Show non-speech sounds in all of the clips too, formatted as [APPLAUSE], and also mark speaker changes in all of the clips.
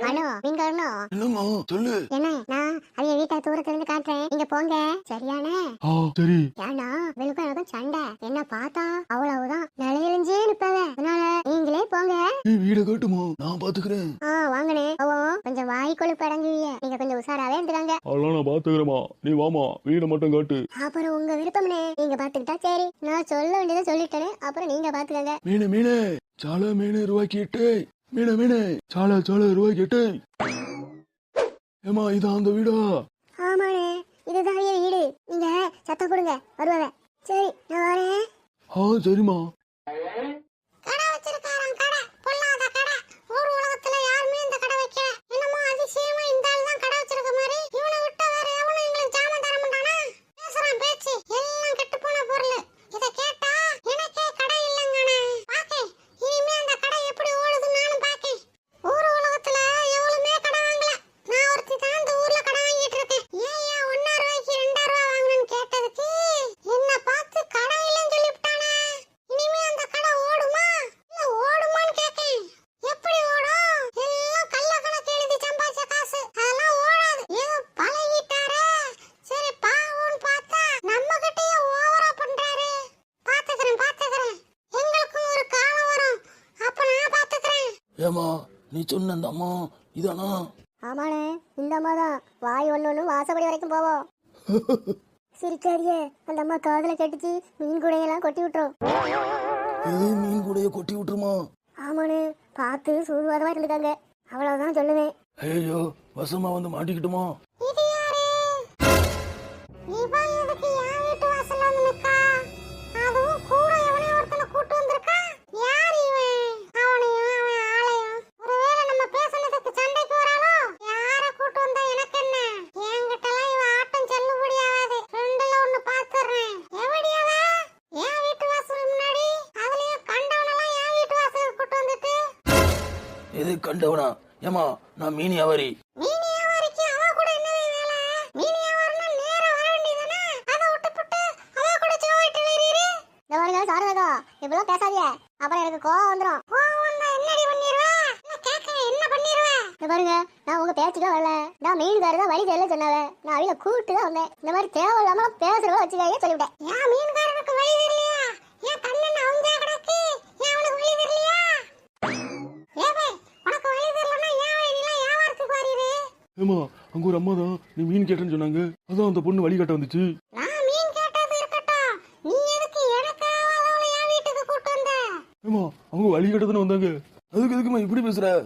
Speaker 1: Hello நீங்க
Speaker 2: என்னமா சொல்லு.
Speaker 1: என்ன? நான் அவங்க வீட்டை தூரத்துல இருந்து காட்டுறேன். நீங்க போங்க. சரியானே?
Speaker 2: ஆ சரி.
Speaker 1: ஏன்னா வெளுக்கும் எனக்கும் சண்டை. என்ன பார்த்தா அவ்வளவுதான். நிலையிலிஞ்சே நிப்பவ அதனால நீங்களே போங்க.
Speaker 2: நீ வீடு கட்டுமா? நான் பாத்துக்கிறேன்
Speaker 1: ஆ வாங்கனே ஓ கொஞ்சம் வாய் கொழுப்பு அடங்குவீங்க. நீங்க கொஞ்சம் உஷாராவே இருந்துக்காங்க.
Speaker 2: அவ்வளவு நான் பாத்துக்கிறேமா நீ வாமா வீடு மட்டும் காட்டு.
Speaker 1: அப்புறம் உங்க விருப்பம்னே நீங்க பாத்துக்கிட்டா சரி. நான் சொல்ல வேண்டியதை சொல்லிட்டேனே. அப்புறம் நீங்க பாத்துக்கங்க
Speaker 2: மீனு மீனு. சால மீன் ரூபாய்க்கிட்டு மீனே மீனே. சால சால ரூபாய் கேட்டு ஏமா இதான் அந்த வீடா?
Speaker 1: ஆமாண்ணே. இதுதான் வீடு. நீங்க சத்தம் கொடுங்க. வருவாங்க. சரி நான் வரேன்.
Speaker 2: ஆ சரிம்மா. ஏமா நீ சொன்ன அந்த அம்மா இதானா?
Speaker 1: ஆமாண்ணே இந்த அம்மா வாய் ஒன்று ஒன்று வாசப்படி வரைக்கும் போவோம் [LAUGHS] சிரிக்காதியே அந்த அம்மா காதில் கெட்டுச்சு மீன் கூடையெல்லாம் கொட்டி விட்டுரும்.
Speaker 2: மீன் கூடைய கொட்டி விட்டுருமா?
Speaker 1: ஆமாண்ணே பார்த்து சூதுவாதமாக இருந்துக்காங்க. அவ்வளவுதான் சொல்லுவேன்.
Speaker 2: ஐயோ வசமா வந்து மாட்டிக்கிட்டுமா? கண்டவனா? ஏமா நான் மீன் வியாபாரி
Speaker 1: பேசாதீங்க. அப்புறம் எனக்கு கோவம் வந்துடும் பாருங்க நான் உங்க பேச்சுக்கெல்லாம் வரல. நான் மீன் காரதான் வழி தெரியல சொன்னவன் நான் அவையில கூப்பிட்டு தான் வந்தேன். இந்த மாதிரி தேவை இல்லாம பேசுறவங்க வச்சுக்காயே சொல்லிவிட்டேன்
Speaker 2: நீ மீன் கேட்டேன்னு சொன்னாங்க. அதான் அந்த பொண்ணு வழி வந்துச்சு. ஏமா அவங்க வழி கட்டதுன்னு வந்தாங்க. அதுக்கு எதுக்குமா இப்படி பேசுற?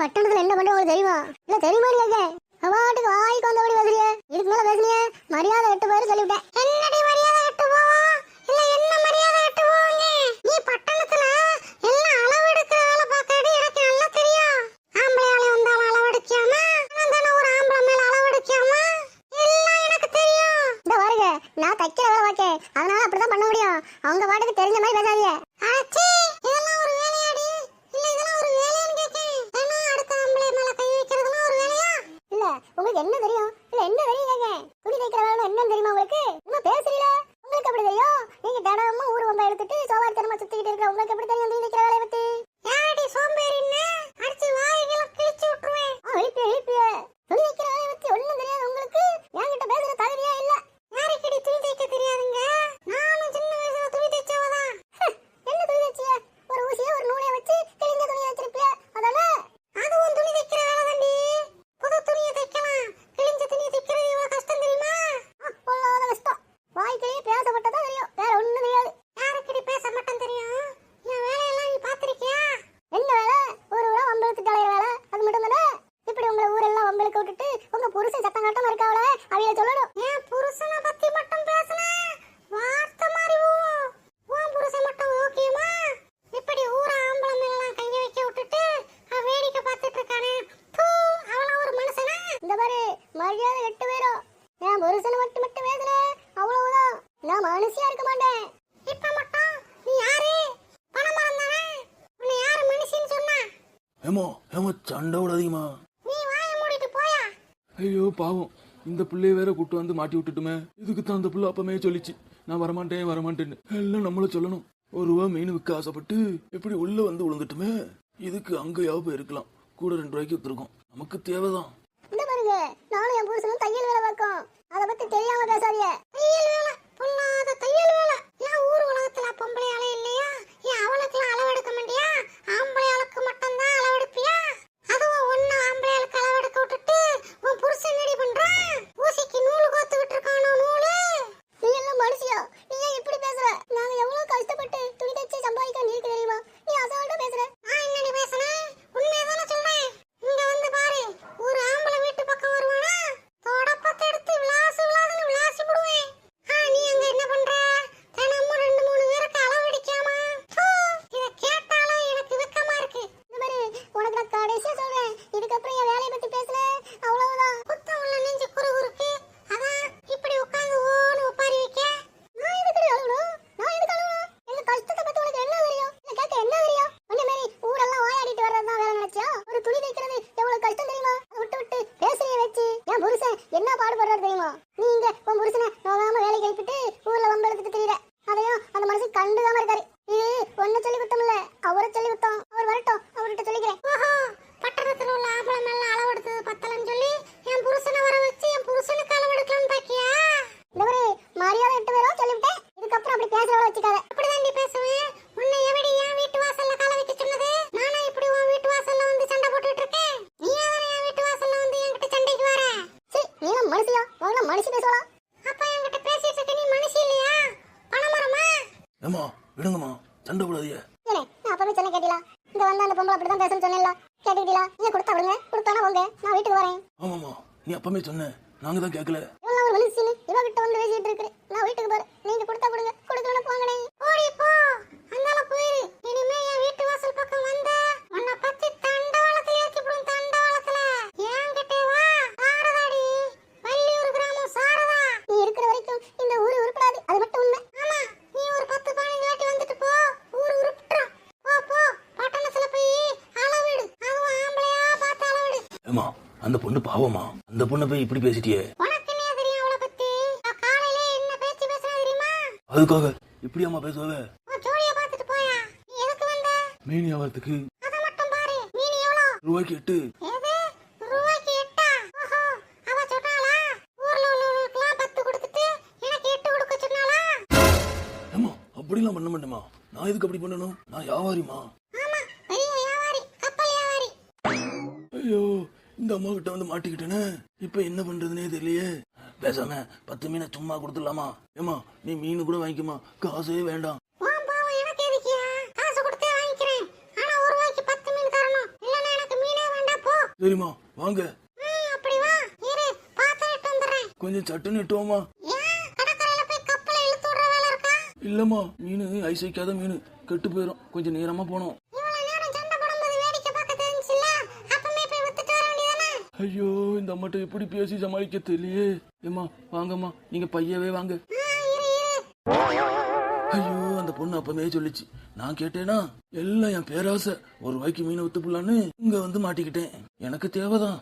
Speaker 1: பட்டணத்துல என்ன பண்ண உங்களுக்கு தெரியுமா இல்ல தெரியுமா கேக்க அவாட்டுக்கு வாய்க்கு வந்தபடி பேசுறிய இதுக்கு மேல பேசுனிய. மரியாதை எட்டு பேரு சொல்லிவிட்டேன். என்னடி மரியாதை எட்டு போவா? இல்ல என்ன மரியாதை எட்டு போவீங்க? நீ பட்டணத்துல
Speaker 2: எல்லாம் அளவு எடுக்கிற வேலை பார்க்கறது எனக்கு நல்லா தெரியும் ஆம்பளை வந்தாலும் அளவு எடுக்காம தானே ஒரு ஆம்பளை மேல அளவு எடுக்காம? எல்லாம் எனக்கு தெரியும். இந்த பாருங்க நான் தைக்கிற வேலை பார்க்கேன். அதனால அப்படிதான் பண்ண முடியும். அவங்க பாட்டுக்கு தெரிஞ்ச மாதிரி பேசாதீங்க.
Speaker 1: ஏமா ஏமா சண்டை
Speaker 2: விட அதிகமா
Speaker 1: ஐயோ பாவம். இந்த பிள்ளைய வேற கூட்டு வந்து மாட்டி விட்டுட்டுமே. இதுக்கு தான் அந்த பிள்ளை அப்பமே சொல்லிச்சு. நான் வரமாட்டேன் வரமாட்டேன்னு. எல்லாம் நம்மள சொல்லணும். ஒரு ரூபா மீன் விற்க ஆசைப்பட்டு எப்படி உள்ள வந்து விழுந்துட்டுமே இதுக்கு அங்கேயாவது போயிருக்கலாம் கூட ரெண்டு ரூபாய்க்கு வித்துருக்கோம். நமக்கு தேவைதான்.
Speaker 2: இந்த பாருங்க. நானும் என் புருஷனும் தையல் வேலை பார்க்கோம் அதை பத்தி தெரியாம பேசாதீங்க. தையல் வேலை பொண்ணாத தையல் வேலை. ஏன் ஊர் உலகத்துல பொம்பளை அலை இல்லையா? ஏன் அவளுக்கெல்லாம் அளவு எடுக்க மாட்டியா?
Speaker 1: ஏமா விடுங்கம்மா சண்டை
Speaker 2: போடாதீங்க. நான் அப்பவே சொன்ன கேட்டீங்களா இங்க வந்த அந்த பொம்பளை அப்படிதான் பேசணும் சொன்னேன்ல. கொடுத்தா விடுங்க கொடுத்தானா வாங்க நான் வீட்டுக்கு வரேன்.
Speaker 1: ஆமாம்மா நீ அப்பவே சொன்ன. நாங்க தான் கேட்கல
Speaker 2: இவ்வளவு ஒரு மனுஷன் வந்து பேசிட்டு இருக்கிறேன் நான் வீட்டுக்கு போறேன். நீங்க கொடுத்தா கொடுங்க கொடுக்கலனா போங்கடே. ஓடி போ. அந்தால போயிரு. இனிமே என் வீட்டு
Speaker 1: அந்த பொண்ணு பாவமா? அந்த பொண்ணை போய் இப்படி பேசிட்டியே? அதுக்காக
Speaker 2: இப்படி அம்மா பேசுவ
Speaker 1: மீன் வியாபாரத்துக்கு ரூபாய்க்கு எட்டு. அப்படிலாம் பண்ண மாட்டேமா நான் எதுக்கு அப்படி பண்ணணும்? நான் வியாபாரிமா ஐயோ இந்த அம்மா கிட்ட வந்து மாட்டிக்கிட்டேன்னு இப்ப என்ன பண்றதுனே தெரியலையே. பேசாம பத்து மீனை சும்மா கொடுத்துடலாமா? ஏமா நீ மீன் கூட வாங்கிக்குமா காசே வேண்டாம். சரிம்மா வாங்க. கொஞ்சம் சட்டுன்னு இட்டுவோமா இல்லம்மா மீன் ஐசைக்காத மீன். கெட்டு போயிடும் கொஞ்சம் நேரமா போனோம் ஐயோ இந்த அம்மாட்ட எப்படி பேசி சமாளிக்க தெரியலையே. ஏமா வாங்கம்மா நீங்க பையவே வாங்க. ஐயோ அந்த பொண்ணு அப்பவே சொல்லிச்சு. நான் கேட்டேனா எல்லாம் என் பேராசை. ஒரு ரூபாய்க்கு மீனை வித்து போலான்னு இங்க வந்து மாட்டிக்கிட்டேன். எனக்கு தேவைதான்.